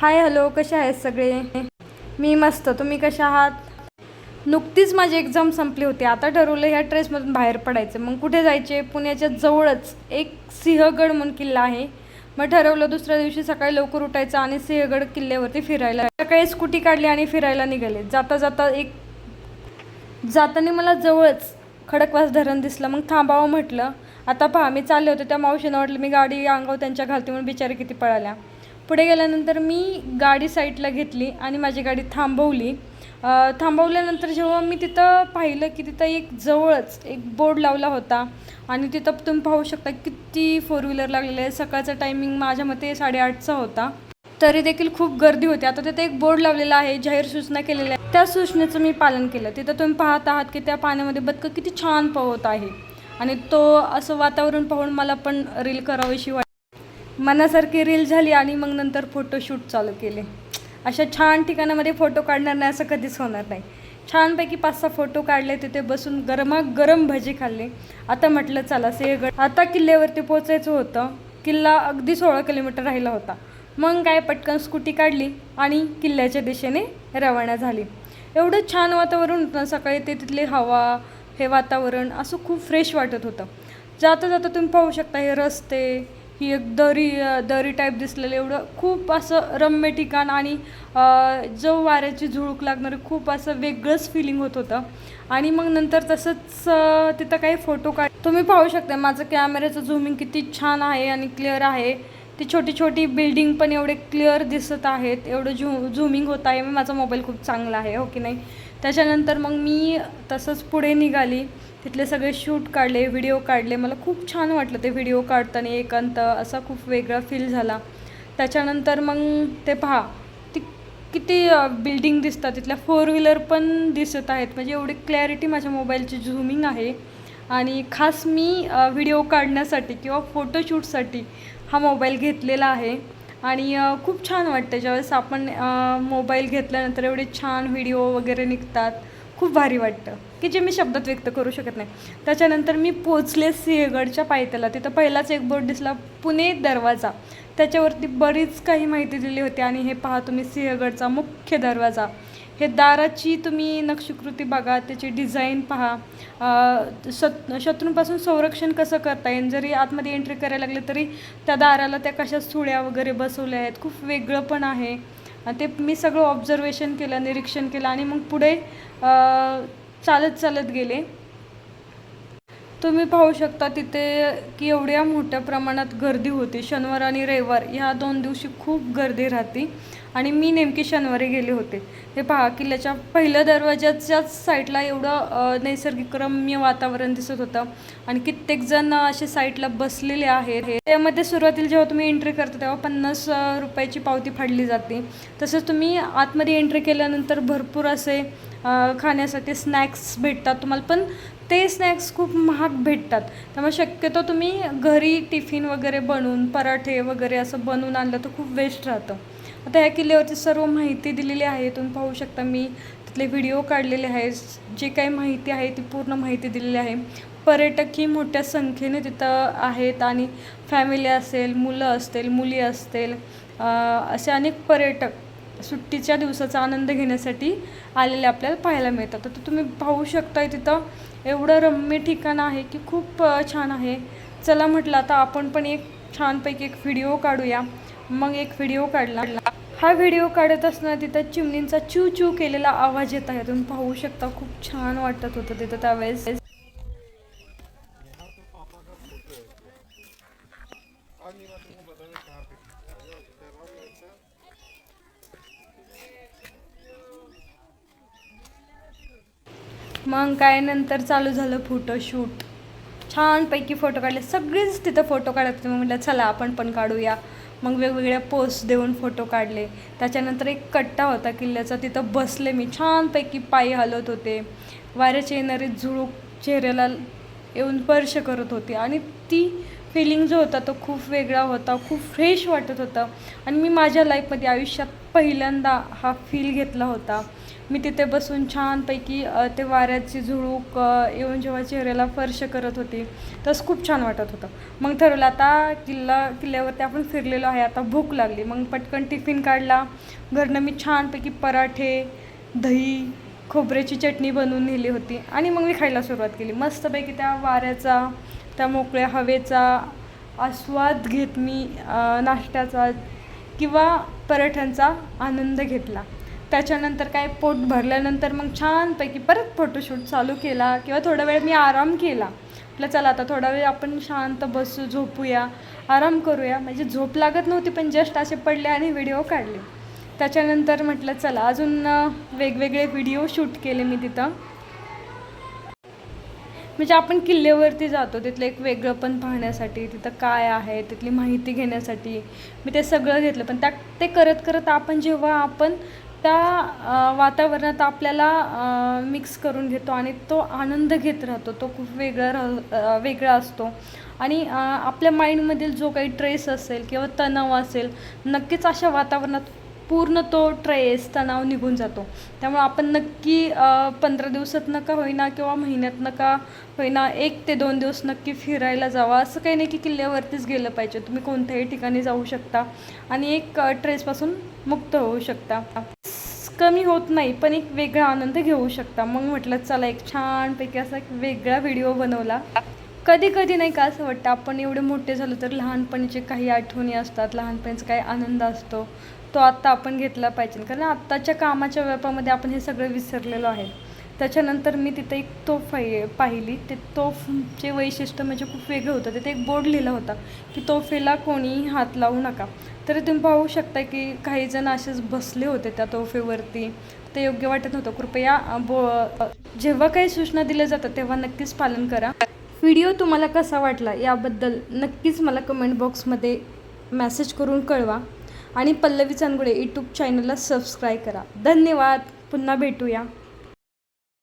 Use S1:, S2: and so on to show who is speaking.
S1: Hi hello कसे आहेत सगळे? मी मस्त. तुम्ही कशा आहात? नुकतीच माझी एक्झाम संपली होती. आता ठरवलं ह्या ट्रेसमधून बाहेर पडायचं. मग कुठे जायचे? पुण्याच्या जवळच एक सिंहगड म्हणून किल्ला आहे. मग ठरवलं दुसऱ्या दिवशी सकाळी लवकर उठायचं आणि सिंहगड किल्ल्यावरती फिरायला. सकाळी स्कूटी काढली आणि फिरायला निघाले. जाता जाता एक जाताना मला जवळच खडकवास धरण दिसलं. मग थांबावं म्हटलं. आता पहा मी चालले होते. त्या मावशीनं वाटलं मी गाडी अंगावर त्यांच्या घालते म्हणून बिचारे किती पळाल्या. पुढे गेल्यानंतर मी गाडी साईडला घेतली आणि माझी गाडी थांबवली. थांबवल्यानंतर जेव्हा मी तिथं पाहिलं की तिथं एक जवळच एक बोर्ड लावला होता आणि तिथं तुम्ही पाहू शकता किती फोर व्हीलर लागलेले आहे सकाळचा टायमिंग माझ्या मते साडेआठचा होता. तरी देखील खूप गर्दी होती. आता तिथे एक बोर्ड लावलेला आहे जाहीर सूचना केलेल्या आहे त्या सूचनेचं मी पालन केलं. तिथं तुम्ही पाहत आहात की त्या पाण्यामध्ये बदकं किती छान पोहत आहे. आणि तो असं वातावरण पाहून मला पण रील करावीशी वाट मनासारखी रील झाली आणि मग नंतर फोटोशूट चालू केले. अशा छान ठिकाणामध्ये फोटो काढणार नाही असं कधीच होणार नाही. छानपैकी पाच सहा फोटो काढले तिथे बसून गरमागरम भजी खाल्ले. आता म्हटलं चला सिंहगड. आता किल्ल्यावरती पोचायचं होतं. किल्ला अगदी सोळा किलोमीटर राहिला होता. मग काय पटकन स्कूटी काढली आणि किल्ल्याच्या दिशेने रवाना झाली. एवढं छान वातावरण होतं सकाळी ते तिथली हवा हे वातावरण असं खूप फ्रेश वाटत होतं. जाता जाता तुम्ही पाहू शकता हे रस्ते ही एक दरी दरी टाईप दिसलेलं एवढं खूप असं रम्य ठिकाण आणि जो वाऱ्याची झुळूक लागणारं खूप असं वेगळंच फिलिंग होत होतं. आणि मग नंतर तसंच तिथं काही फोटो काढ तुम्ही पाहू शकता माझं कॅमेऱ्याचं झुमिंग किती छान आहे आणि क्लिअर आहे. ती छोटी छोटी बिल्डिंग पण एवढे क्लिअर दिसत आहेत. एवढं झू झुमिंग होत आहे. माझा मोबाईल खूप चांगला आहे हो की नाही? त्याच्यानंतर मग मी तसंच पुढे निघाली. तिथले सगळे शूट काढले व्हिडिओ काढले. मला खूप छान वाटलं ते व्हिडिओ काढताना एकांत. असा खूप वेगळा फील झाला. त्याच्यानंतर मग ते पहा ती किती बिल्डिंग दिसतात. तिथल्या फोर व्हीलर पण दिसत आहेत. म्हणजे एवढी क्लॅरिटी माझ्या मोबाईलची झुमिंग आहे. आणि खास मी व्हिडिओ काढण्यासाठी किंवा फोटोशूटसाठी हा मोबाईल घेतलेला आहे. आणि खूप छान वाटतं ज्यावेळेस आपण मोबाईल घेतल्यानंतर एवढे छान व्हिडिओ वगैरे निघतात. खूप भारी वाटतं की जे मी शब्दात व्यक्त करू शकत नाही. त्याच्यानंतर मी पोचले सिंहगडच्या पायथ्याला. तिथं पहिलाच एक बोर्ड दिसला पुणे दरवाजा. त्याच्यावरती बरीच काही माहिती दिली होती आणि हे पहा तुम्ही सिंहगडचा मुख्य दरवाजा. हे दाराची तुम्ही नक्षीकृती बघा त्याची डिझाईन पहा. शत शत्रूंपासून संरक्षण कसं करता येईल? जरी आतमध्ये एंट्री करायला लागले तरी त्या दाराला त्या कशा सुळ्या वगैरे बसवल्या आहेत? खूप वेगळं पण आहे. ते मी सगळं ऑब्झर्वेशन केलं निरीक्षण केलं आणि मग पुढे अं, चालत चालत गेले. तुम्ही पाहू शकता तिथे की एवढ्या मोठ्या प्रमाणात गर्दी होती. शनिवार आणि रविवार ह्या दोन दिवशी खूप गर्दी राहते. आणि मी नेमकी शनिवारी गेले होते. हे पहा किल्ल्याच्या पहिल्या दरवाजाच्याच साईडला एवढं नैसर्गिक रम्य वातावरण दिसत होतं. आणि कित्येकजण असे साईडला बसलेले आहेत. त्यामध्ये सुरुवातीला जेव्हा तुम्ही एंट्री करता तेव्हा पन्नास रुपयाची पावती फाडली जाते. तसंच तुम्ही आतमध्ये एंट्री केल्यानंतर भरपूर असे खाण्यासाठी स्नॅक्स भेटतात तुम्हाला. पण ते स्नॅक्स खूप महाग भेटतात. त्यामुळे शक्यतो तुम्ही घरी टिफिन वगैरे बनवून पराठे वगैरे असं बनवून आणलं तर खूप वेस्ट राहतं. आता ह्या किल्ल्यावरती सर्व माहिती दिलेली आहे. तुम्ही पाहू शकता मी. तिथले व्हिडिओ काढलेले आहेत. जे काही माहिती आहे ती पूर्ण माहिती दिलेली आहे. पर्यटकही मोठ्या संख्येने तिथं आहेत आणि फॅमिली असेल मुलं असतील मुली असतील असे अनेक पर्यटक सुट्टीच्या दिवसाचा आनंद घेण्यासाठी आलेले आपल्याला पाहायला मिळतात. तर तुम्ही पाहू शकताय तिथं एवढं रम्य ठिकाण आहे की खूप छान आहे. चला म्हटलं आता आपण पण एक छानपैकी एक व्हिडिओ काढूया. मग एक व्हिडिओ काढला. हा व्हिडिओ काढत असताना तिथं चिमणींचा चू चू केलेला आवाज येत आहे. तुम्ही पाहू शकता खूप छान वाटत होतं तिथं त्यावेळेस. मग काय नंतर चालू झालं फोटोशूट छानपैकी फोटो काढले. सगळेच तिथं फोटो काढत होते. मग म्हटलं चला आपण पण काढूया. मग वेगवेगळ्या पोस्ट देऊन फोटो काढले. त्याच्यानंतर एक कट्टा होता किल्ल्याचा. तिथं बसले मी. छानपैकी पायी हलत होते. वाऱ्याचे येणारी झुळूक चेहऱ्याला येऊन स्पर्श करत होते. आणि ती फिलिंग जो होता तो खूप वेगळा होता खूप फ्रेश वाटत होतं. आणि मी माझ्या लाईफमध्ये आयुष्यात पहिल्यांदा हा फील घेतला होता. मी तिथे बसून छानपैकी ते वाऱ्याची झुळूक येऊन जेव्हा चेहऱ्याला फर्श करत होती तसं खूप छान वाटत होतं. मग ठरवलं आता किल्ला किल्ल्यावरती आपण फिरलेलो आहे आता भूक लागली. मग पटकन टिफिन काढला. घरनं मी छानपैकी पराठे दही खोबऱ्याची चटणी बनवून नेली होती आणि मग मी खायला सुरुवात केली. मस्तपैकी त्या वाऱ्याचा त्या मोकळ्या हवेचा आस्वाद घेत मी नाश्त्याचा किंवा पर्यटनचा आनंद घेतला. त्याच्यानंतर काय पोट भरल्यानंतर मग छानपैकी परत फोटोशूट चालू केला किंवा थोडा वेळ मी आराम केला. म्हटलं चला आता थोडा वेळ आपण शांत बसू झोपूया आराम करूया. म्हणजे झोप लागत नव्हती पण जस्ट असे पडले आणि व्हिडिओ काढले. त्याच्यानंतर म्हटलं चला अजून वेगवेगळे व्हिडिओ शूट केले मी तिथं. म्हणजे आपण किल्ल्यावरती जातो तिथलं एक वेगळं पण पाहण्यासाठी तिथं काय आहे तिथली माहिती घेण्यासाठी. मी ते सगळं घेतलं पण त्या ते करत करत आपण जेव्हा आपण त्या वातावरणात आपल्याला मिक्स करून घेतो आणि तो आनंद घेत राहतो तो खूप वेगळा राह वेगळा असतो. आणि आपल्या माइंडमधील जो काही ट्रेस असेल किंवा तणाव असेल नक्कीच अशा वातावरणात पूर्ण तो ट्रेस तणाव निघून जातो. त्यामुळे आपण नक्की पंधरा दिवसात नका होईना किंवा महिन्यात नका होईना एक ते दोन दिवस नक्की फिरायला जावा. असं काही नाही की किल्ल्यावरतीच गेलं पाहिजे. तुम्ही कोणत्याही ठिकाणी जाऊ शकता आणि एक ट्रेसपासून मुक्त होऊ शकता. कमी होत नाही पण एक वेगळा आनंद घेऊ शकता. मग म्हटलं चला एक छानपैकी असा एक वेगळा व्हिडिओ बनवला. कधी कधी नाही का असं वाटतं आपण एवढे मोठे झालो तर लहानपणीचे काही आठवणी असतात लहानपणीचा काही आनंद असतो तो आत्ता आपण घेतला पाहिजे. कारण आत्ताच्या कामाच्या व्यापामध्ये आपण हे सगळं विसरलेलो आहे. त्याच्यानंतर मी तिथे एक तोफ पाहि पाहिली. ते तोफचे वैशिष्ट्य म्हणजे खूप वेगळं होतं. तिथे एक बोर्ड लिहिला होता की तोफेला कोणीही हात लावू नका. तरी तुम्ही पाहू शकता की काही जण असेच बसले होते त्या तोफेवरती. ते योग्य वाटत नव्हतं. कृपया बो जेव्हा काही सूचना दिल्या जातात तेव्हा नक्कीच पालन करा. व्हिडिओ तुम्हाला कसा वाटला याबद्दल नक्कीच मला कमेंट बॉक्समध्ये मॅसेज करून कळवा. आणि पल्लवी चांदगुडे यूट्यूब चॅनलला सबस्क्राईब करा. धन्यवाद. पुन्हा भेटूया.